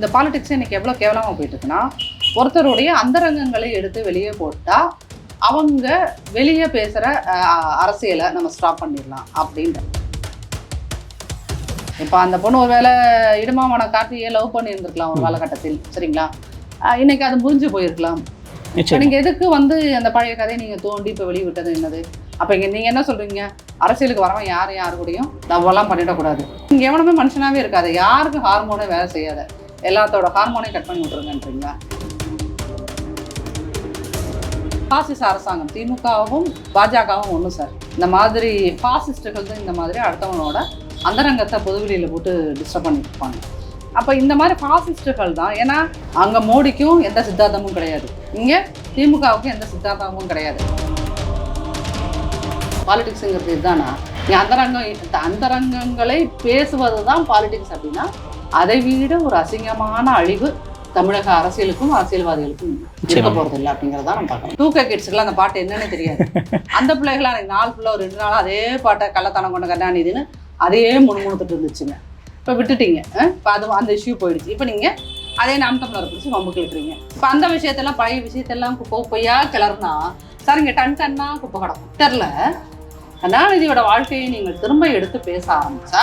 இந்த பாலிடிக்ஸ் இன்னைக்கு எவ்வளோ கேவலமாக போயிட்டு இருக்குன்னா ஒருத்தருடைய அந்தரங்கங்களை எடுத்து வெளியே போட்டால் அவங்க வெளியே பேசுகிற அரசியலை நம்ம ஸ்டாப் பண்ணிடலாம் அப்படின்ற இப்போ அந்த பொண்ணு ஒரு வேளை இடுமாவனை காட்டியே லவ் பண்ணியிருந்திருக்கலாம் ஒரு காலகட்டத்தில் சரிங்களா? இன்னைக்கு அது முறிஞ்சு போயிருக்கலாம். நீங்கள் எதுக்கு வந்து அந்த பழைய கதையை நீங்கள் தோண்டி இப்போ வெளியிட்டது என்னது? அப்போ இங்கே நீங்கள் என்ன சொல்கிறீங்க அரசியலுக்கு வரவன் யார் யாரு கூடயும் லவ்வெல்லாம் பண்ணிடக்கூடாது. இங்கே எவனுமே மனுஷனாகவே இருக்காது. யாருக்கும் ஹார்மோனே வேலை செய்யாத. எல்லாத்தோட ஹார்மோனையும் கட் பண்ணி விட்ருங்கன்றீங்களா பாசிச அரசாங்கம் திமுகவும் பாஜகவும் ஒன்று சார் இந்த மாதிரி பாசிஸ்டுகள் தான் இந்த மாதிரி அடுத்தவனோட அந்தரங்கத்தை பொதுவெளியில் போட்டு டிஸ்டர்ப் பண்ணிட்டு இருப்பாங்க அப்போ இந்த மாதிரி பாசிஸ்டுகள் தான் ஏன்னா அங்கே மோடிக்கும் எந்த சித்தாந்தமும் கிடையாது. இங்கே திமுகவுக்கும் எந்த சித்தாந்தமும் கிடையாது. பாலிடிக்ஸுங்கிறது இதுதானா? நீ அந்தரங்கம் அந்தரங்கங்களை பேசுவது தான் பாலிடிக்ஸ் அப்படின்னா அதை விட ஒரு அசிங்கமான அழிவு தமிழக அரசியலுக்கும் அரசியல்வாதிகளுக்கும் இருக்க. போறது இல்லை அப்படிங்கிறத நம்ம பார்க்கணும். டூ கே கிட்ஸுக்குலாம் அந்த பாட்டு என்னன்னு தெரியாது. அந்த பிள்ளைகள் அன்னைக்கு நாலு ஃபுல்லாக ஒரு ரெண்டு நாள் அதே பாட்டை கள்ளத்தனம் கொண்ட கண்ணாநிதின்னு அதையே முணுமுணுத்துட்டு இருந்துச்சுங்க. இப்போ விட்டுட்டீங்க. இப்போ அது அந்த இஷ்யூ போயிடுச்சு. இப்போ நீங்கள் அதே நாம் தமிழரை பிடிச்சி வம்புக்கு இழுக்கிறீங்க இப்போ அந்த விஷயத்தெல்லாம் பழைய விஷயத்தெல்லாம் குப்பை குப்பையா கிளறுனா சார் இங்கே டன் டன்னா குப்பை கிடக்கும். தெரில. கருணாநிதியோட வாழ்க்கையை நீங்கள் திரும்ப எடுத்து பேச ஆரம்பிச்சா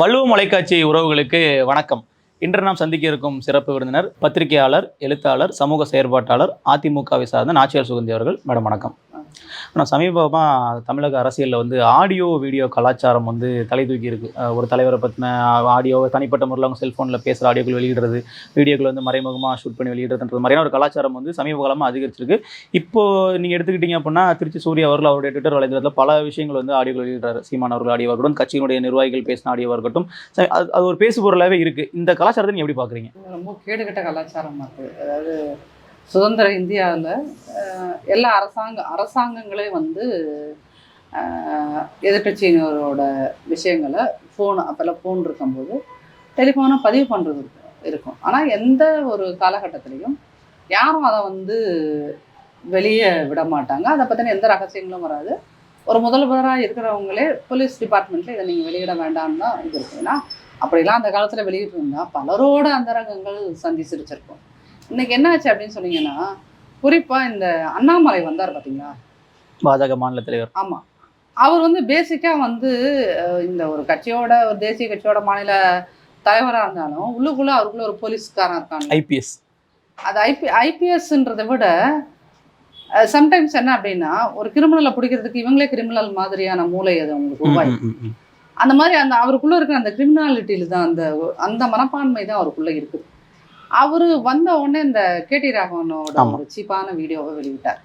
வள்ளுவ மலைக்காட்சி உறவுகளுக்கு வணக்கம். இன்று நாம் சந்திக்க இருக்கும் சிறப்பு விருந்தினர் பத்திரிகையாளர் எழுத்தாளர் சமூக செயற்பாட்டாளர் அதிமுகவை சார்ந்த நாச்சியார் சுகந்தி அவர்கள். மேடம் வணக்கம். ஆனால் சமீபமாக தமிழக அரசியலில் வந்து ஆடியோ வீடியோ கலாச்சாரம் வந்து தலை தூக்கி இருக்கு. ஒரு தலைவரை பற்றின ஆடியோ தனிப்பட்ட முறையில் அவங்க செல்ஃபோனில் பேசுகிற ஆடியோக்கள் வெளியிடுறது வீடியோக்கள் வந்து மறைமுகமாக ஷூட் பண்ணி வெளியிடுறதுன்றது மாதிரியான ஒரு கலாச்சாரம் வந்து சமீப காலமாக அதிகரிச்சிருக்கு. இப்போ நீங்கள் எடுத்துக்கிட்டீங்க அப்படின்னா திருச்சி சூரிய அவர்கள் அவருடைய ட்விட்டர் வலைதளத்தில் பல விஷயங்கள் வந்து ஆடியோக்கள் வெளியிடுறாரு. சீமான் அவர்கள் ஆடியோவாக இருக்கட்டும் கட்சியினுடைய நிர்வாகிகள் பேசின ஆடியோவாக இருக்கட்டும் அது ஒரு பேசு பொருளாகவே இருக்குது இந்த கலாச்சாரத்தை நீங்கள் எப்படி பார்க்குறீங்க ரொம்ப கேடுகட்ட கலாச்சாரமாக இருக்குது அதாவது சுதந்திர இந்தியாவில் எல்லா அரசாங்க அரசாங்கங்களே வந்து எதிர்கட்சியினரோட விஷயங்களை ஃபோன் அப்போல்லாம் ஃபோன் இருக்கும்போது டெலிஃபோனை பதிவு பண்ணுறது இருக்கும். ஆனால் எந்த ஒரு காலகட்டத்திலையும் யாரும் அதை வந்து வெளியே விட மாட்டாங்க. அதை பற்றின எந்த ரகசியங்களும் வராது. ஒரு முதல்வராக இருக்கிறவங்களே போலீஸ் டிபார்ட்மெண்ட்டில் இதை நீங்கள் வெளியிட வேண்டாம்னு தான் இது இருக்கு ஏன்னா அப்படிலாம் அந்த காலத்தில் வெளியிட்டிருந்தா பலரோட அந்தரங்கங்கள் சந்திச்சிருச்சிருக்கும். இன்னைக்கு என்ன ஆச்சு அப்படின்னு சொன்னீங்கன்னா குறிப்பாக இந்த அண்ணாமலை வந்தார் பார்த்தீங்களா பாஜக மாநில தலைவர். ஆமாம் அவர் வந்து பேசிக்காக வந்து இந்த ஒரு கட்சியோட ஒரு தேசிய கட்சியோட மாநில தலைவராக இருந்தாலும் உள்ளுக்குள்ளே அவருக்குள்ள ஒரு போலீஸ்காரன் இருக்காங்க. ஐபிஎஸ் அது ஐபி ஐபிஎஸ்ன்றதை விட சம்டைம்ஸ் என்ன அப்படின்னா ஒரு கிரிமினலை பிடிக்கிறதுக்கு இவங்களே கிரிமினல் மாதிரியான மூளை அது அவங்களுக்கு உருவாய் அந்த மாதிரி அந்த அவருக்குள்ள இருக்கிற அந்த கிரிமினாலிட்டியில தான் அந்த அந்த மனப்பான்மை தான் அவருக்குள்ள இருக்குது அவரு வந்த உடனே இந்த கேடி ராகவனோட. ஒரு சீப்பான வீடியோவை வெளியிட்டார்.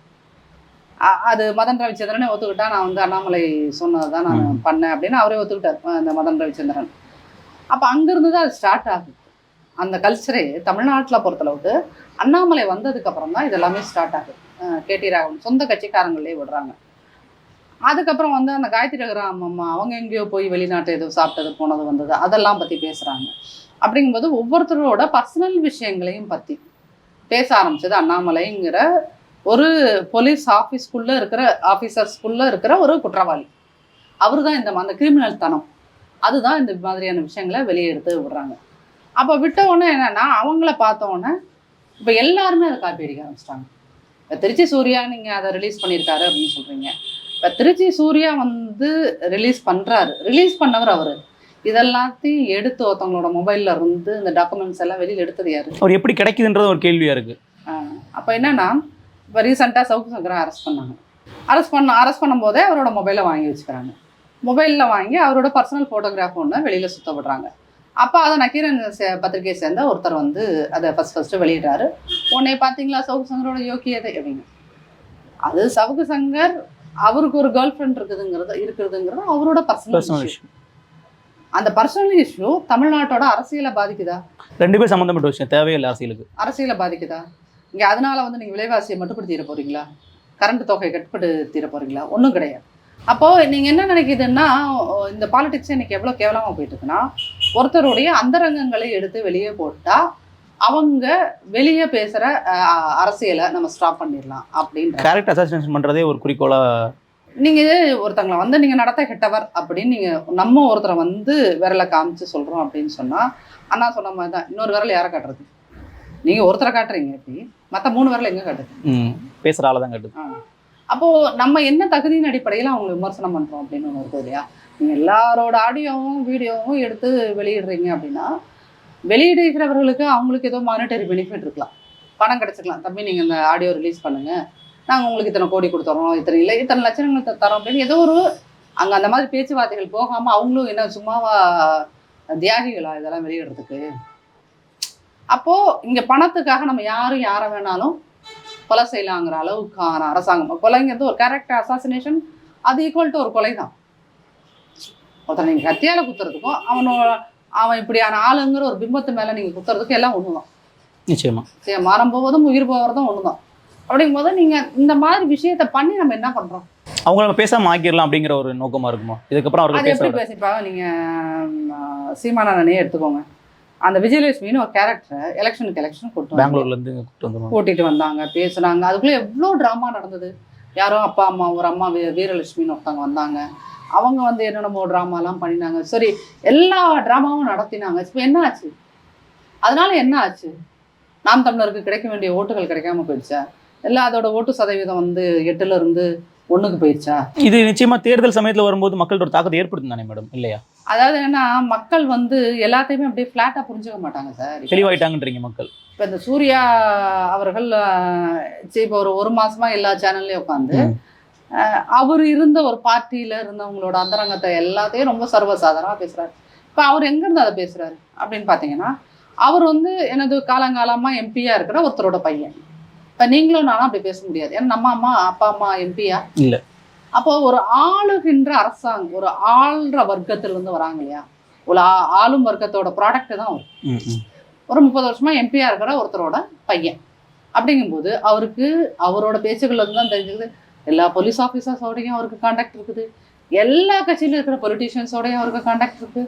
அது மதன் ரவிச்சந்திரனே ஒத்துக்கிட்டா நான் வந்து அண்ணாமலை சொன்னதை தான் நான். பண்ணேன் அப்படின்னு அவரே ஒத்துக்கிட்டார் இந்த மதன் ரவிச்சந்திரன். அப்போ அங்கிருந்து தான் அது ஸ்டார்ட் ஆகுது. அந்த கல்ச்சரே தமிழ்நாட்டில் பொறுத்தளவுக்கு அண்ணாமலை வந்ததுக்கு அப்புறம் தான் இது எல்லாமே ஸ்டார்ட் ஆகுது கேடி ராகவன் சொந்த கட்சிக்காரங்களே விடுறாங்க. அதுக்கப்புறம் வந்து அந்த காயத்ரி ரகுராம் அம்மா அவங்க எங்கேயோ போய் வெளிநாட்டு ஏதோ சாப்பிட்டது போனது வந்தது அதெல்லாம் பற்றி பேசுகிறாங்க அப்படிங்கும்போது ஒவ்வொருத்தரோட பர்சனல் விஷயங்களையும் பற்றி பேச ஆரம்பிச்சது அண்ணாமலைங்கிற ஒரு போலீஸ் ஆஃபீஸ்க்குள்ளே இருக்கிற ஆஃபீஸர்ஸ்குள்ளே இருக்கிற ஒரு குற்றவாளி. அவர் தான் இந்த ம- அந்த கிரிமினல் தனம் அதுதான் இந்த மாதிரியான விஷயங்களை வெளியே எடுத்து விடுறாங்க. அப்போ விட்ட உடனே அவங்கள பார்த்த உடனே இப்போ எல்லாருமே அதை காப்பி அடிக்க ஆரம்பிச்சிட்டாங்க. இப்போ திருச்சி சூர்யா நீங்கள் அதை ரிலீஸ் பண்ணியிருக்காரு அப்படின்னு சொல்கிறீங்க இப்போ திருச்சி சூர்யா வந்து ரிலீஸ் பண்ணுறாரு ரிலீஸ் பண்ணவர் அவர். இதெல்லாத்தையும் எடுத்து ஒருத்தவங்களோட மொபைலில் இருந்து இந்த டாக்குமெண்ட்ஸ் எல்லாம் வெளியில் எடுத்தது யாரு? அவர் எப்படி கிடைக்குதுன்றது ஒரு கேள்வியாக இருக்குது அப்போ என்னன்னா இப்போ ரீசெண்டாக சவுக்கு சங்கரை அரெஸ்ட் பண்ணாங்க. அரெஸ்ட் பண்ண அரெஸ்ட் பண்ணும்போதே அவரோட மொபைலை வாங்கி வச்சுக்கிறாங்க. மொபைலில் வாங்கி அவரோட பர்சனல் ஃபோட்டோகிராஃப் ஒன்று வெளியில் சுத்த விடுறாங்க. அப்போ அதை நக்கீரன் பத்திரிகையை சேர்ந்த ஒருத்தர் வந்து அதை ஃபஸ்ட் ஃபஸ்ட்டு வெளியிட்டாரு உன்னை பார்த்தீங்களா சவுக்கு சங்கரோட யோக்கியதை? அப்படிங்க அது சவுக்கு சங்கர் அவருக்கு ஒரு கேர்ள் ஃப்ரெண்ட் இருக்குதுங்கிறது இருக்கிறதுங்கிறது அவரோட பர்சனல் இஷ்யூ அந்த பர்சனல் இஷ்யூ தமிழ்நாட்டோட அரசியலை பாதிக்குதா? ரெண்டு பேர் சம்மந்தப்பட்ட விஷயம். தேவையில்லை அரசியலுக்கு. அரசியலை பாதிக்குதா? இங்கே அதனால வந்து நீங்கள் விலைவாசியை மட்டுப்படுத்திட போறீங்களா? கரண்ட் தொகையை கட்டுப்படுத்திட போறீங்களா? ஒன்றும் கிடையாது. அப்போது நீங்கள் என்ன நினைக்குதுன்னா இந்த பாலிடிக்ஸ் இன்னைக்கு எவ்வளோ கேவலமாக போயிட்டு இருக்குன்னா ஒருத்தருடைய அந்தரங்கங்களை எடுத்து வெளியே போட்டால் அவங்க வெளியே பேசுகிற அரசியலை நம்ம ஸ்டாப் பண்ணிடலாம் அப்படின்ற கேரக்டர் அசாசினேஷன் பண்ணுறதே ஒரு குறிக்கோளாக நீங்க ஒருத்தங்களை வந்து நீங்க நடத்த கெட்டவர் அப்படின்னு நீங்க நம்ம ஒருத்தரை வந்து விரலை காமிச்சு சொல்றோம் அப்படின்னு சொன்னா அண்ணா சொன்ன மாதிரி தான் இன்னொரு விரல் யாரை காட்டுறது? நீங்க ஒருத்தரை காட்டுறீங்க எப்படி? மத்த மூணு விரல் எங்க காட்டுது ம் பேசுகிற ஆளை தான் கட்டுது. அப்போ நம்ம என்ன தகுதியின் அடிப்படையில் அவங்களை விமர்சனம் பண்றோம் அப்படின்னு ஒன்று இருக்குது இல்லையா? நீங்க எல்லாரோட ஆடியோவும் வீடியோவும் எடுத்து வெளியிடுறீங்க அப்படின்னா வெளியிடுகிறவர்களுக்கு அவங்களுக்கு ஏதோ மானிட்டரி பெனிஃபிட் இருக்கலாம். பணம் கிடைச்சிக்கலாம் தம்பி நீங்க இந்த ஆடியோ ரிலீஸ் பண்ணுங்க. நாங்க உங்களுக்கு இத்தனை கோடி கொடுத்துறோம் இத்தனை இல்லை இத்தனை லட்சங்கள் தரோம் அப்படின்னு ஏதோ ஒரு அங்க அந்த மாதிரி பேச்சுவார்த்தைகள் போகாம அவங்களும் என்ன சும்மாவா தியாகிகளா இதெல்லாம் வெளியிடுறதுக்கு? அப்போ இங்க பணத்துக்காக நம்ம யாரும் யாரை வேணாலும் கொலை செய்யலாங்கிற அளவுக்கான அரசாங்கம். கொலைங்கிறது ஒரு கேரக்டர் அசாசினேஷன் அது ஈக்குவல் டு ஒரு கொலை தான். ஒருத்தர் நீங்கள் கத்தியால குத்துறதுக்கும் அவனோட அவன் இப்படியான ஆளுங்கிற ஒரு பிம்பத்து மேலே நீங்கள் குத்துறதுக்கும் எல்லாம் ஒன்று தான் நிச்சயமா. சரி மரம் போவதும் உயிர் போவதும் ஒன்று தான் அப்படிங்கும்போது நீங்கள் இந்த மாதிரி விஷயத்தை பண்ணி நம்ம என்ன பண்ணுறோம் அவங்க நம்ம பேசாம ஆக்கிடலாம் அப்படிங்கிற ஒரு நோக்கமா இருக்குமா? இதுக்கப்புறம் அவர்கள் எப்படி பேசிப்பாங்க? நீங்கள் சீமானே எடுத்துக்கோங்க. அந்த விஜயலட்சுமின்னு ஒரு கேரக்டரை எலெக்ஷனுக்கு எலெக்ஷன் கொண்டு பெங்களூர்ல இருந்து கூட்டு கூட்டிட்டு வந்தாங்க பேசுனாங்க. அதுக்குள்ள எவ்வளோ ட்ராமா நடந்தது? யாரோ அப்பா அம்மா ஒரு அம்மா வீ வீரலட்சுமின்னு ஒருத்தவங்க வந்தாங்க. அவங்க வந்து என்னென்னமோ ட்ராமாலாம் பண்ணினாங்க. சரி எல்லா ட்ராமாவும் நடத்தினாங்க. இப்போ என்ன ஆச்சு? அதனால என்ன ஆச்சு? நாம் தமிழருக்கு கிடைக்க வேண்டிய ஓட்டுகள் கிடைக்காம போயிடுச்சா? இல்லை அதோட ஓட்டு சதவீதம் வந்து எட்டுல இருந்து ஒண்ணுக்கு போயிடுச்சா இது நிச்சயமா தேர்தல் சமயத்துல வரும்போது மக்கள்கிட்ட ஒரு தாக்கத்தை ஏற்படுத்தும் தானே மேடம் இல்லையா? அதாவது என்னன்னா மக்கள் வந்து எல்லாத்தையுமே அப்படியே ஃப்ளாட்டாக புரிஞ்சுக்க மாட்டாங்க சார். தெளிவாயிட்டாங்கன்றீங்க மக்கள். இப்போ இந்த சூர்யா அவர்கள் இப்போ ஒரு ஒரு மாசமா எல்லா சேனல்லையும் உட்காந்து. அவர் இருந்த ஒரு பார்ட்டியில இருந்தவங்களோட அந்தரங்கத்தை எல்லாத்தையும் ரொம்ப சர்வசாதாரணமா பேசுறாரு. இப்போ அவர் எங்கேருந்து அதை பேசுறாரு அப்படின்னு பார்த்தீங்கன்னா அவர் வந்து எனது காலங்காலமா எம்பியா இருக்கிற ஒருத்தரோட பையன். இப்போ நீங்களும் நானும் அப்படி பேச முடியாது. ஏன்னா நம்ம அம்மா அப்பா அம்மா எம்பியா இல்ல. அப்போ ஒரு ஆளுகின்ற அரசாங்கம் ஒரு ஆள்ற வர்க்கத்திலிருந்து வராங்க இல்லையா? ஒரு ஆளும் வர்க்கத்தோட ப்ராடக்ட் தான் அவர் ம், ம். ஒரு முப்பது வருஷமா எம்பியா இருக்கிற ஒருத்தரோட பையன். அப்படிங்கும்போது அவருக்கு அவரோட பேச்சுகள் இருந்து தான் தெரிஞ்சுக்குது. எல்லா போலீஸ் ஆஃபீஸர்ஸோடையும் அவருக்கு காண்டாக்ட் இருக்குது. எல்லா கட்சியிலும் இருக்கிற பொலிட்டீஷியன்ஸோடையும் அவருக்கு காண்டாக்ட் இருக்கு.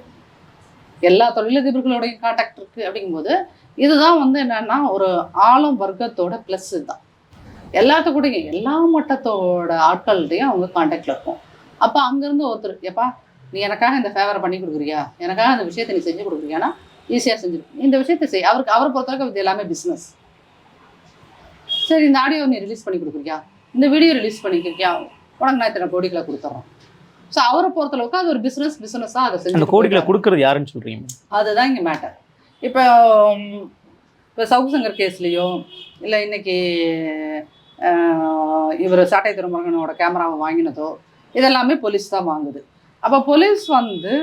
எல்லா தொழிலதிபர்களுடைய கான்டாக்ட் இருக்குது அப்படிங்கும்போது இதுதான் வந்து என்னென்னா ஒரு ஆளும் வர்க்கத்தோட ப்ளஸ் தான். எல்லாத்துக்கூடயும் எல்லா மட்டத்தோட ஆட்கள்கிட்டையும் அவங்க கான்டாக்டில் இருக்கும். அப்போ அங்கேருந்து ஒருத்தர் எப்பா நீ எனக்காக இந்த ஃபேவரை பண்ணி கொடுக்குறியா? எனக்காக அந்த விஷயத்தை நீ செஞ்சு கொடுக்குறியானா ஈஸியாக செஞ்சு இந்த விஷயத்தை செய். அவருக்கு அவரை பொறுத்தவரைக்கும் இது எல்லாமே பிஸ்னஸ் சரி இந்த ஆடியோ நீ ரிலீஸ் பண்ணி கொடுக்குறியா? இந்த வீடியோ ரிலீஸ் பண்ணிக்கிறியா? உனக்கு நான் இத்தனை கோடிகளை கொடுத்துட்றோம் ஸோ அவரை பொறுத்தளவுக்கு அது ஒரு பிஸ்னஸ் பிஸ்னஸாக அதை அந்த செஞ்சு கோடிகளை கொடுக்கறது யாருன்னு சொல்றீங்க? அதுதான் இங்கே மேட்டர் இப்போ இப்போ சவுக்கு சங்கர் கேஸ்லேயோ இல்லை இன்னைக்கு இவர் சாட்டை திருமகனோட கேமராவை வாங்கினதோ இதெல்லாமே போலீஸ் தான் வாங்குது. அப்போ போலீஸ் வந்து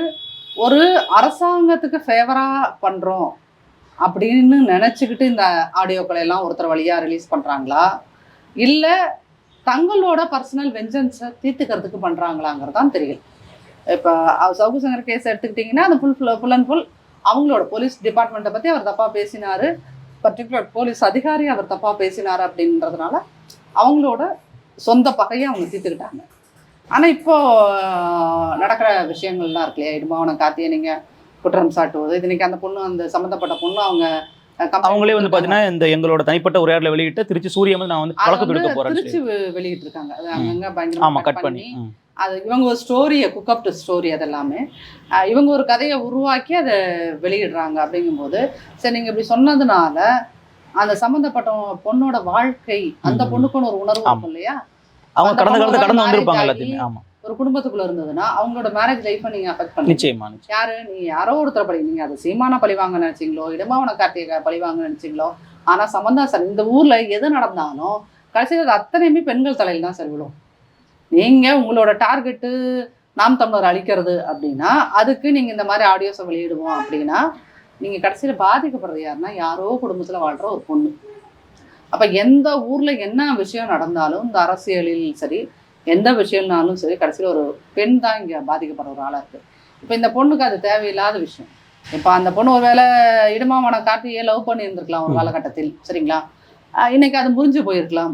ஒரு அரசாங்கத்துக்கு ஃபேவராக பண்ணுறோம் அப்படின்னு நினச்சிக்கிட்டு இந்த ஆடியோக்களை எல்லாம் ஒருத்தர் வழியாக ரிலீஸ் பண்ணுறாங்களா இல்லை தங்களோட பர்சனல் வெஞ்சன்ஸை தீர்த்துக்கிறதுக்கு பண்ணுறாங்களாங்கிறது தான் தெரியல. இப்போ சவுக்கு சங்கர் கேஸ் எடுத்துக்கிட்டிங்கன்னா அந்த ஃபுல் ஃபுல் அண்ட் ஃபுல் அவங்களோட போலீஸ் டிபார்ட்மெண்ட்டை பற்றி அவர் தப்பாக பேசினார். பர்டிகுலர் போலீஸ் அதிகாரி அவர் தப்பாக பேசினார் அப்படின்றதுனால அவங்களோட சொந்த பகையை அவங்க தீர்த்துக்கிட்டாங்க. ஆனால் இப்போது நடக்கிற விஷயங்கள்லாம் இருக்கு இல்லையா? இடுமாவனம் காத்தியை நீங்கள் குற்றம் சாட்டுவது இது அந்த பொண்ணு அந்த சம்மந்தப்பட்ட பொண்ணு அவங்க அவங்களே வந்து. பாத்தீங்கன்னா இந்த எங்களோட தனிப்பட்ட உரையாடல வெளியிட்டு திருச்சி சூரிய வந்து நான் வந்து வழக்கு தொடுக்க போறேன்னு திருச்சி வெ- வெளியிட்டிருக்காங்க அது அங்கங்க ஆமா கட் பண்ணி. அது இவங்க ஒரு ஸ்டோரியை குக்கப் டு ஸ்டோரி அதெல்லாமே இவங்க ஒரு கதையை உருவாக்கி அதை வெளியிடுறாங்க அப்படிங்கும்போது சரி நீங்கள் இப்படி சொன்னதுனால அந்த சம்மந்தப்பட்ட பொண்ணோட வாழ்க்கை அந்த. பொண்ணுக்குன்னு ஒரு உணர்வு. இருக்கும் இல்லையா அவங்க கடந்த பொண்ணோட கடந்து வந்திருப்பாங்க எல்லாத்தையுமே ஆகி ஆமா ஒரு குடும்பத்துக்குள்ள இருந்ததுன்னா அவங்களோட மேரேஜ் லைஃப்பை நீங்கள் அஃபெக்ட் பண்ணி நிச்சயமா நிச்சயம். யாரு? நீ யாரோ ஒருத்தர் பழி நீங்க அது சீமான பழி வாங்க நினைச்சீங்களோ இடமாவன கார்த்திகை பழி வாங்க நினைச்சீங்களோ ஆனா சம்பந்தா சார் இந்த ஊர்ல எது நடந்தாலும் கடைசியில் அது அத்தனையுமே பெண்கள் தலையில் தான் சார் விழும். நீங்க உங்களோட டார்கெட்டு நாம் தமிழர் அழிக்கிறது அப்படின்னா அதுக்கு நீங்க இந்த மாதிரி ஆடியோஸை வெளியிடுவோம் அப்படின்னா நீங்க கடைசியில பாதிக்கப்படுறது யாருன்னா யாரோ குடும்பத்துல வாழ்ற ஒரு பொண்ணு. அப்ப எந்த ஊர்ல என்ன விஷயம் நடந்தாலும் இந்த அரசியலில் சரி எந்த விஷயம்னாலும் சரி கடைசியில் ஒரு பெண் தான் இங்க பாதிக்கப்படுற ஒரு ஆளா இருக்கு. இப்போ இந்த பொண்ணுக்கு அது தேவையில்லாத விஷயம். இப்போ அந்த பொண்ணு ஒருவேளை இடுமாவன காட்டியே லவ் பண்ணி இருந்திருக்கலாம் ஒரு. காலகட்டத்தில் சரிங்களா? இன்னைக்கு அது முறிஞ்சு போயிருக்கலாம்.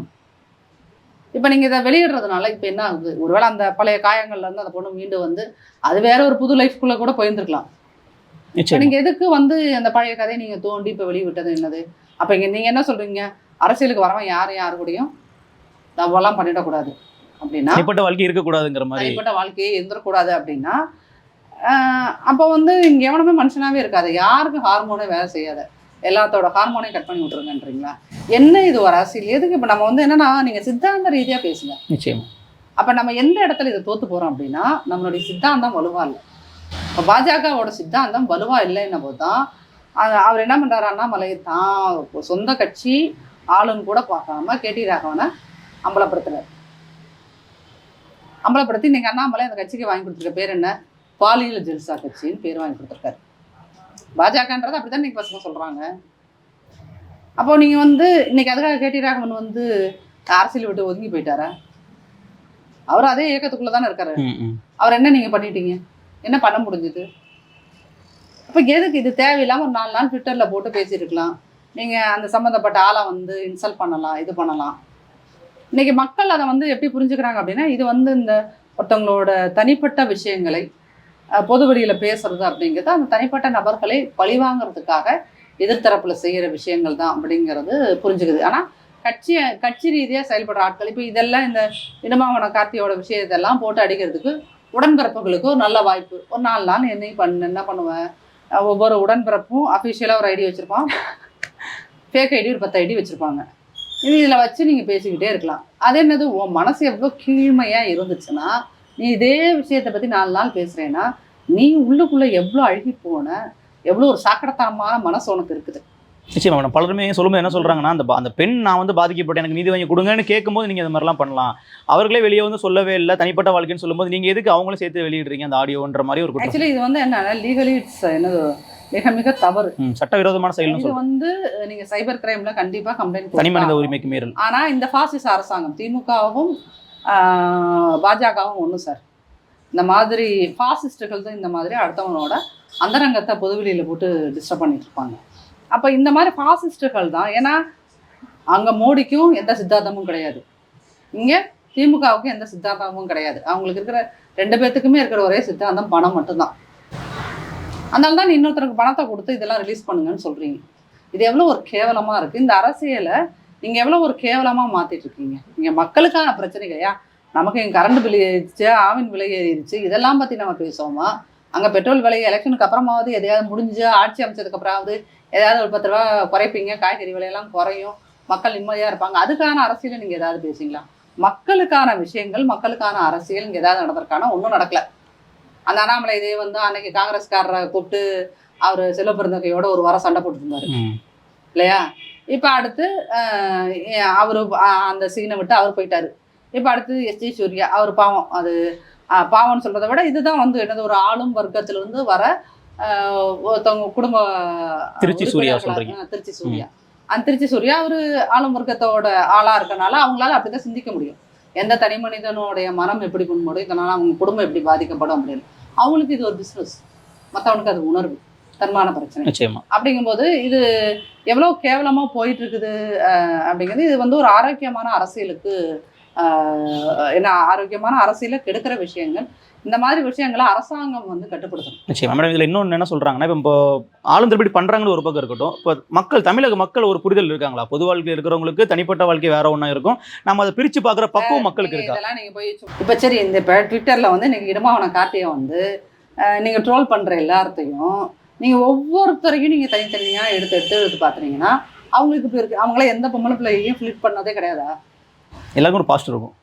இப்போ நீங்கள் இதை வெளியிடுறதுனால இப்போ என்ன ஆகுது? ஒருவேளை அந்த பழைய காயங்கள்ல இருந்து அந்த பொண்ணு மீண்டு வந்து அது வேற ஒரு புது லைஃப்குள்ளே கூட போயிருந்துருக்கலாம். நீங்கள் எதுக்கு வந்து அந்த பழைய கதையை நீங்கள் தோண்டி இப்போ வெளிவிட்டது என்னது? அப்போ இங்கே நீங்கள் என்ன சொல்கிறீங்க அரசியலுக்கு வரவன் யாரும் யாரு கூடயும் லவ்வெல்லாம் பண்ணிடக்கூடாது. அப்படின்னா தனிப்பட்ட வாழ்க்கை இருக்கக்கூடாதுங்கிற மாதிரி. தனிப்பட்ட வாழ்க்கையே இருந்துடக்கூடாது அப்படின்னா அப்போ வந்து இங்க எவனுமே மனுஷனாவே இருக்காது. யாருக்கும் ஹார்மோனே வேலை செய்யாத. எல்லாத்தோட ஹார்மோனையும் கட் பண்ணி விட்டுருங்கன்றீங்களா? என்ன இது ஒரு அரசியல்? எதுக்கு இப்போ நம்ம வந்து என்னன்னா நீங்க சித்தாந்த ரீதியா பேசுங்க. நிச்சயமா. அப்ப நம்ம எந்த இடத்துல இதை தோத்து போறோம் அப்படின்னா நம்மளுடைய சித்தாந்தம் வலுவா இல்லை. இப்போ பாஜகவோட சித்தாந்தம் வலுவா இல்லைன்ன போது தான் அவர் என்ன பண்றாரு? அண்ணாமலை தான் சொந்த கட்சி ஆளுன்னு கூட பார்க்காம கேடி ராகவனை அம்பலப்படுத்துறாரு. அம்பலப்படுத்தி நீங்க அண்ணாமலை அந்த கட்சிக்கு வாங்கி கொடுத்துருக்க பேர் என்ன? பாலியல் ஜெல்சா கட்சின்னு பேர் வாங்கி கொடுத்துருக்காரு. பாஜகன்றது அப்படிதான் இன்னைக்கு பசங்க சொல்றாங்க. அப்போ நீங்க வந்து இன்னைக்கு அதுக்காக கேடி ராகவன் வந்து அரசியல் விட்டு ஒதுங்கி போயிட்டாரா? அவர் அதே இயக்கத்துக்குள்ள தானே இருக்காரு. அவர் என்ன நீங்க பண்ணிட்டீங்க? என்ன பண்ண முடிஞ்சது? அப்ப எதுக்கு இது தேவையில்லாம ஒரு நாலு நாள் ட்விட்டர்ல போட்டு பேசியிருக்கலாம். நீங்க அந்த சம்மந்தப்பட்ட ஆளை வந்து இன்சல்ட் பண்ணலாம் இது பண்ணலாம். இன்னைக்கு மக்கள் அதை வந்து எப்படி புரிஞ்சுக்கிறாங்க அப்படின்னா இது வந்து இந்த ஒருத்தவங்களோட தனிப்பட்ட விஷயங்களை பொது வழியில் பேசுறது அப்படிங்கிறது அந்த தனிப்பட்ட நபர்களை பழிவாங்கிறதுக்காக எதிர்த்தரப்பில் செய்கிற விஷயங்கள் தான் அப்படிங்கிறது புரிஞ்சுக்குது. ஆனால் கட்சி கட்சி ரீதியாக செயல்படுற ஆட்கள் இப்போ இதெல்லாம் இந்த இனமாவன கார்த்தியோட விஷயத்தெல்லாம் போட்டு அடிக்கிறதுக்கு உடன்பிறப்புகளுக்கு ஒரு நல்ல வாய்ப்பு. ஒரு நாலு நாள் என்னையும் பண்ண என்ன பண்ணுவேன்? ஒவ்வொரு உடன்பிறப்பும் அஃபிஷியலாக ஒரு ஐடி வச்சுருப்பான். ஃபேக் ஐடி ஒரு பத்து ஐடி வச்சுருப்பாங்க. இதில் வச்சு நீங்கள் பேசிக்கிட்டே இருக்கலாம். அது என்னது? உன் மனசு எவ்வளோ கீழ்மையாக இருந்துச்சுன்னா நீ இதே விஷயத்தை பற்றி நாலு நாள் பேசுகிறேன்னா நீ உள்ளுக்குள்ளே எவ்வளோ அழுகி போன எவ்வளோ ஒரு சாக்கடத்தனமான மனசு உனக்கு இருக்குது. நிச்சயமா மேடம் பலருமே சொல்லும்போது என்ன சொல்றாங்கன்னா அந்த அந்த பெண் நான் வந்து பாதிக்கப்பட்டேன் எனக்கு நீதி வாங்கி கொடுங்கன்னு கேட்கும்போது நீங்க இந்த மாதிரிலாம் பண்ணலாம். அவர்களே வெளியே வந்து சொல்லவே இல்லை தனிப்பட்ட வாழ்க்கைன்னு சொல்லும்போது நீங்க எதுக்கு அவங்களும் சேர்த்து வெளியிடுறீங்க அந்த ஆடியோன்ற மாதிரி ஒரு ஆக்சுவலி இது வந்து என்ன லீகலி இட்ஸ் என்னது மிக மிக தவறு. சட்டவிரோதமான செயல்னு இது வந்து நீங்க சைபர் கிரைம்ல கண்டிப்பா கம்ப்ளைண்ட் தனி மனித உரிமைக்கு மீறல். ஆனா இந்த பாசிச அரசாங்கம் திமுகவும் பாஜகவும் ஒண்ணு சார் இந்த மாதிரி பாசிஸ்டுகள் தான் இந்த மாதிரி அடுத்தவனோட அந்தரங்கத்தை பொதுவெளியில போட்டு டிஸ்டர்ப் பண்ணிட்டு இருப்பாங்க. அப்ப இந்த மாதிரி பாசிஸ்டுகள் தான் ஏன்னா அங்க மோடிக்கும் எந்த சித்தாந்தமும் கிடையாது. இங்க திமுகவுக்கும் எந்த சித்தாந்தமும் கிடையாது. அவங்களுக்கு இருக்கிற ரெண்டு பேர்த்துக்குமே இருக்கிற ஒரே சித்தாந்தம் பணம் மட்டும்தான். அதனால தான் இன்னொருத்தருக்கு பணத்தை கொடுத்து இதெல்லாம் ரிலீஸ் பண்ணுங்கன்னு சொல்றீங்க. இது எவ்வளோ ஒரு கேவலமாக இருக்குது இந்த அரசியலை நீங்கள் எவ்வளோ ஒரு கேவலமாக மாற்றிட்டுருக்கீங்க இருக்கீங்க. நீங்க மக்களுக்கான பிரச்சனைகளையா நமக்கு எங்கள் கரண்ட் பில் ஏறிடுச்சு ஆவின் விலை ஏறிடுச்சு. இதெல்லாம் பற்றி நம்ம பேசுவோமா? அங்கே பெட்ரோல் விலை எலெக்ஷனுக்கு அப்புறமாவது எதையாவது முடிஞ்சு ஆட்சி அமைச்சதுக்கப்புறமாவது ஏதாவது ஒரு பத்து ரூபா குறைப்பீங்க. காய்கறி விலையெல்லாம் குறையும். மக்கள் நிம்மதியாக இருப்பாங்க. அதுக்கான அரசியலை நீங்கள் ஏதாவது பேசுங்களா மக்களுக்கான விஷயங்கள் மக்களுக்கான அரசியல் இங்கே ஏதாவது நடந்திருக்கானா? ஒன்றும் நடக்கல. அந்த அண்ணாமலை இதே வந்து அன்னைக்கு காங்கிரஸ்காரரை கூப்பிட்டு அவர் செல்வப்பெருந்தகையோட ஒரு வாரம் சண்டை ம். இல்லையா? இப்போ அடுத்து அவர் அந்த சீனை விட்டு அவர் போயிட்டாரு. இப்போ அடுத்து எஸ்டி சூர்யா அவர் பாவம் அது பாவம்னு சொல்றதை விட இதுதான் வந்து என்னது ஒரு ஆளும் வர்க்கத்திலிருந்து வர ஆஹ் ஒருத்தவங்க குடும்ப திருச்சி சூர்யா திருச்சி சூர்யா. அந்த திருச்சி சூர்யா ஒரு ஆளும் வர்க்கத்தோட ஆளா இருக்கனால அவங்களால அப்படிதான் சிந்திக்க முடியும். எந்த தனி மனிதனுடைய மனம் எப்படி புண்படும் இதனால அவங்க குடும்பம் எப்படி பாதிக்கப்படும் அப்படின்னு. அவங்களுக்கு இது ஒரு பிஸ்னஸ் மற்றவனுக்கு அது உணர்வு. தன்மான பிரச்சனை. அப்படிங்கும்போது இது எவ்வளோ கேவலமாக போயிட்டு இருக்குது அப்படிங்கிறது இது வந்து ஒரு ஆரோக்கியமான அரசியலுக்கு என்ன ஆரோக்கியமான அரசியலை கெடுக்கிற விஷயங்கள். இந்த மாதிரி விஷயங்களை அரசாங்கம் வந்து கட்டுப்படுத்தணும். நிச்சயமா. மேடம் இதுல இன்னொன்று என்ன சொல்றாங்கன்னா இப்போ ஆளும் திருப்பி பண்றாங்கன்னு ஒரு பக்கம் இருக்கட்டும். இப்போ மக்கள் தமிழக மக்கள் ஒரு புரிதல் இருக்காங்களா? பொது வாழ்க்கையில் இருக்கிறவங்களுக்கு தனிப்பட்ட வாழ்க்கை வேற ஒன்றா இருக்கும். நம்ம அதை பிரிச்சு பார்க்குற பக்குவம் மக்களுக்கு இருக்கா? இதெல்லாம் நீங்க போய் இப்ப சரி இந்த இப்போ ட்விட்டர்ல வந்து இன்னைக்கு இடமாவன கார்த்தியை வந்து அஹ், நீங்க ட்ரோல் பண்ற எல்லாத்தையும் நீங்க ஒவ்வொருத்தரையும் நீங்க தனித்தனியா எடுத்து எடுத்து எடுத்து பாத்துறீங்கன்னா அவங்களுக்கு இப்படி இருக்கு. அவங்கள எந்த பொம்பளை பிள்ளையையும் ஃபிளிட் பண்ணதே கிடையாதா? எல்லாருக்கும் ஒரு பாசிட்டிவ் இருக்கும்.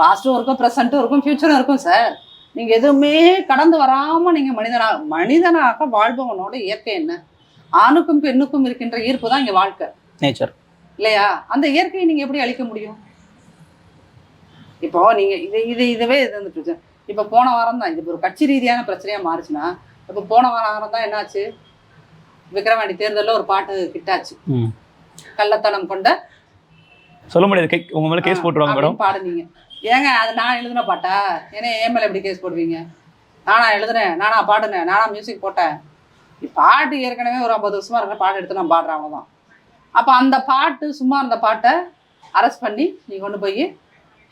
பாஸ்டும் இருக்கும் ப்ரெசண்ட்டும் இருக்கும் ஃபியூச்சரும் இருக்கும் சார் நீங்க எதுவுமே கடந்து வராம நீங்க மனிதனா மனிதனாக வாழ்பவனோட இயற்கை என்ன? ஆணுக்கும் பெண்ணுக்கும் இருக்கின்ற ஈர்ப்பு தான் இங்க வாழ்க்கை. நேச்சர் இல்லையா? அந்த இயற்கையை நீங்க எப்படி அழிக்க முடியும்? இப்போ நீங்க இது இது இதுவே இது வந்துட்டு இப்போ போன வாரம் தான் இது ஒரு கட்சி ரீதியான பிரச்சனையா மாறுச்சுன்னா இப்போ போன வாரம் தான் என்னாச்சு? விக்கிரவாண்டி தேர்தலில் ஒரு பாட்டு கிட்டாச்சு. கள்ளத்தனம் கொண்ட சொல்ல முடியாது. கே உங்க மேல கேஸ் போட்டுருவாங்க மேடம் பாடுனீங்க. ஏங்க அது நான் எழுதின பாட்டா? ஏன்னா ஏன் மேல எப்படி கேஸ் போடுவீங்க? நானா எழுதுனேன் நானா பாடுனேன் நானா மியூசிக் போட்டேன். பாட்டு ஏற்கனவே ஒரு ஐம்பது வருஷமா இருக்கிற பாட்டு எடுத்து நான் பாடுறேன் அவ்வளவுதான். அப்ப அந்த பாட்டு சும்மா இருந்த பாட்டை அரெஸ்ட் பண்ணி நீ கொண்டு போய்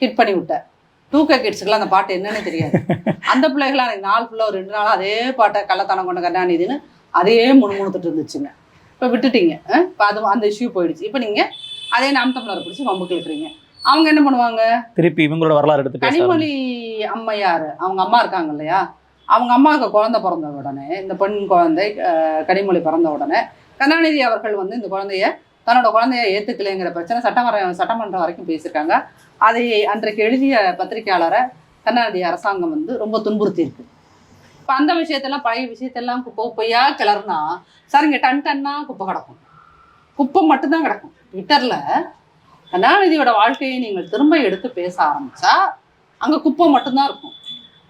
ஹிட் பண்ணி விட்ட. டூ கே கிட்ஸுக்குலாம் அந்த பாட்டு என்னன்னு தெரியாது. அந்த பிள்ளைகளாம் எனக்கு நாள் ஃபுல்லாக ஒரு ரெண்டு நாள் அதே பாட்டை கள்ளத்தனம் கொண்ட கருணாநிதினு அதே முணுமுணுத்துட்டு இருந்துச்சுங்க. இப்போ விட்டுட்டீங்க. இப்போ அது அந்த இஷ்யூ போயிடுச்சு. இப்போ நீங்கள் அதே நாம் தமிழரை பிடிச்சி வம்புக்கு இருக்கிறீங்க அவங்க என்ன பண்ணுவாங்க? திருப்பி இவங்களோட வரலாறு எடுத்து கனிமொழி அம்மையார் அவங்க அம்மா இருக்காங்க இல்லையா? அவங்க அம்மாவுக்கு குழந்தை பிறந்த உடனே இந்த பெண் குழந்தை கனிமொழி பிறந்த உடனே கருணாநிதி அவர்கள் வந்து இந்த குழந்தைய தன்னோட குழந்தைய ஏத்துக்கலைங்கிற பிரச்சனை சட்டமன்ற சட்டமன்றம் வரைக்கும் பேசியிருக்காங்க. அதை அன்றைக்கு எழுதிய பத்திரிகையாளரை கருணாநிதி அரசாங்கம் வந்து ரொம்ப துன்புறுத்தி இருக்கு. இப்போ அந்த விஷயத்தெல்லாம் பழைய விஷயத்தெல்லாம் குப்பை குப்பையா கிளறுனா சரிங்க டன் டன்னா குப்பை கிடக்கும். குப்பை மட்டும்தான் கிடக்கும். ட்விட்டரில் கருணாநிதியோட வாழ்க்கையை நீங்கள் திரும்ப எடுத்து பேச ஆரம்பிச்சா அங்கே குப்பை மட்டும்தான் இருக்கும்.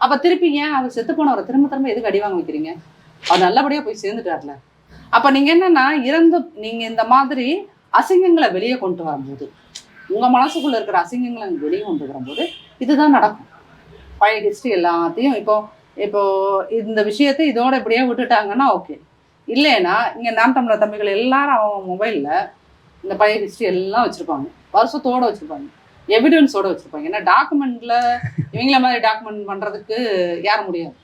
அப்போ திருப்பி ஏன் அவர் செத்து போனவரை திரும்ப திரும்ப எதுக்கு அடி வாங்க வைக்கிறீங்க? அவர் நல்லபடியாக போய் சேர்ந்துட்டார்ல. அப்போ நீங்கள் என்னன்னா இறந்து நீங்கள் இந்த மாதிரி அசிங்கங்களை வெளியே கொண்டு வரும்போது உங்கள் மனசுக்குள்ள இருக்கிற அசிங்கங்களை வெளியே கொண்டு வரும்போது இதுதான் நடக்கும். பழைய ஹிஸ்ட்ரி எல்லாத்தையும் இப்போ இப்போ இந்த விஷயத்தை இதோட இப்படியே விட்டுட்டாங்கன்னா ஓகே இல்லைன்னா இங்கே நாம் தமிழர் தம்பிகள் எல்லாரும் அவன் மொபைலில் இந்த பையன் ஹிஸ்ட்ரி எல்லாம் வச்சுருப்பாங்க. வருஷத்தோட வச்சுருப்பாங்க. எவிடன்ஸோட வச்சுருப்பாங்க. ஏன்னா டாக்குமெண்ட்டில் இவங்கள மாதிரி டாக்குமெண்ட் பண்ணுறதுக்கு யார முடியாது.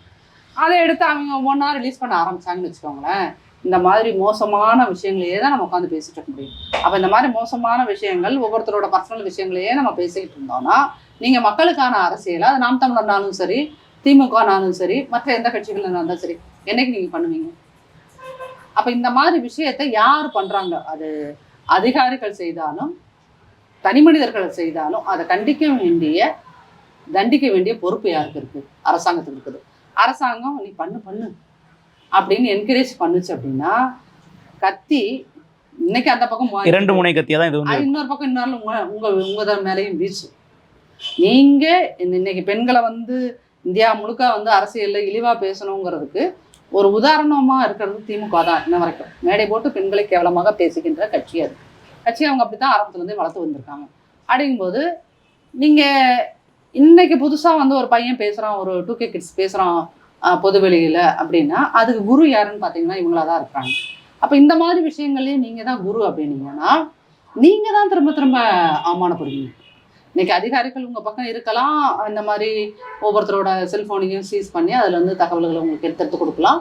அதை எடுத்து அவங்க ஒவ்வொன்றா ரிலீஸ் பண்ண ஆரம்பிச்சாங்கன்னு வச்சுக்கோங்களேன். இந்த மாதிரி மோசமான விஷயங்களையே தான் நம்ம உட்காந்து பேசிட்டு இருக்க முடியும். அப்போ இந்த மாதிரி மோசமான விஷயங்கள் ஒவ்வொருத்தரோட பர்சனல் விஷயங்களையே நம்ம பேசிக்கிட்டு இருந்தோம்னா நீங்கள் மக்களுக்கான அரசியலை அது நாம் தமிழர்னாலும் சரி திமுகனாலும் சரி மற்ற எந்த கட்சிகள் இருந்தாலும் சரி என்னைக்கு நீங்கள் பண்ணுவீங்க? அப்போ இந்த மாதிரி விஷயத்தை யார் பண்ணுறாங்க அது அதிகாரிகள் செய்தாலும் தனி மனிதர்கள் செய்தாலும் அதை கண்டிக்க வேண்டிய தண்டிக்க வேண்டிய பொறுப்பு யாருக்கு இருக்கு? அரசாங்கத்துக்கு இருக்குது. அரசாங்கம் நீ பண்ணு பண்ணு அப்படின்னு என்கரேஜ் பண்ணுச்சு அப்படின்னா கத்தி இன்னைக்கு அந்த பக்கம் இரண்டு முனை கத்தியா தான் இது இன்னொரு பக்கம் இன்னொரு உங்க உங்க மேலேயும் வீச்சு நீங்க இன்னைக்கு பெண்களை வந்து இந்தியா முழுக்க வந்து அரசியல்ல இழிவா பேசணுங்கிறதுக்கு ஒரு உதாரணமா இருக்கிறது திமுக தான் இன்ன வரைக்கும். மேடை போட்டு பெண்களை கேவலமாக பேசுகின்ற கட்சி அது. கட்சி அவங்க அப்படித்தான் ஆரம்பத்துல இருந்தே வளர்த்து வந்திருக்காங்க. அப்படிங்கும்போது நீங்க இன்னைக்கு புதுசா வந்து ஒரு பையன் பேசுறான் ஒரு டூ கே கிட்ஸ் பேசுறான் பொதுவெளியில் பொது வெளியில அப்படின்னா அதுக்கு குரு யாருன்னு பாத்தீங்கன்னா இவங்களா தான் இருக்கிறாங்க அப்ப இந்த மாதிரி விஷயங்கள்லயும் நீங்க தான் குரு அப்படின்னீங்கன்னா நீங்க தான் திரும்ப திரும்ப அவமானப்படுவீங்க. இன்னைக்கு அதிகாரிகள் உங்க பக்கம் இருக்கலாம். இந்த மாதிரி ஒவ்வொருத்தரோட செல்போனையும் சீஸ் பண்ணி அதுல இருந்து தகவல்களை உங்களுக்கு எடுத்து எடுத்து கொடுக்கலாம்.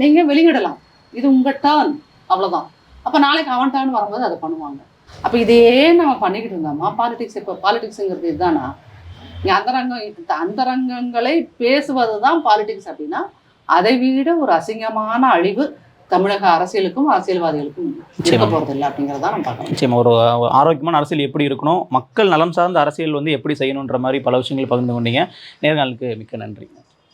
நீங்க வெளியிடலாம். இது உங்க டேர்ன் அவ்வளவுதான். அப்ப நாளைக்கு அவன் டேர்ன் வரும்போது அதை பண்ணுவாங்க. அப்ப இதே நம்ம பண்ணிக்கிட்டு இருந்தோமா? பாலிடிக்ஸ் இப்போ பாலிடிக்ஸுங்கிறது இதுதானா? நீ அந்தரங்கம் இந்த அந்தரங்கங்களை பேசுவது தான் பாலிடிக்ஸ் அப்படின்னா அதை விட ஒரு அசிங்கமான அழிவு தமிழக அரசியலுக்கும் அரசியல்வாதிகளுக்கும் இருக்க இல்லை அப்படிங்கிறத நம்ம பார்க்கணும். நிச்சயமா. ஒரு ஒரு ஆரோக்கியமான அரசியல் எப்படி இருக்கணும்? மக்கள் நலம் சார்ந்த அரசியல் வந்து எப்படி செய்யணுன்ற மாதிரி பல விஷயங்கள் பகிர்ந்து கொண்டீங்க. நேர்காணலுக்கு மிக்க நன்றி.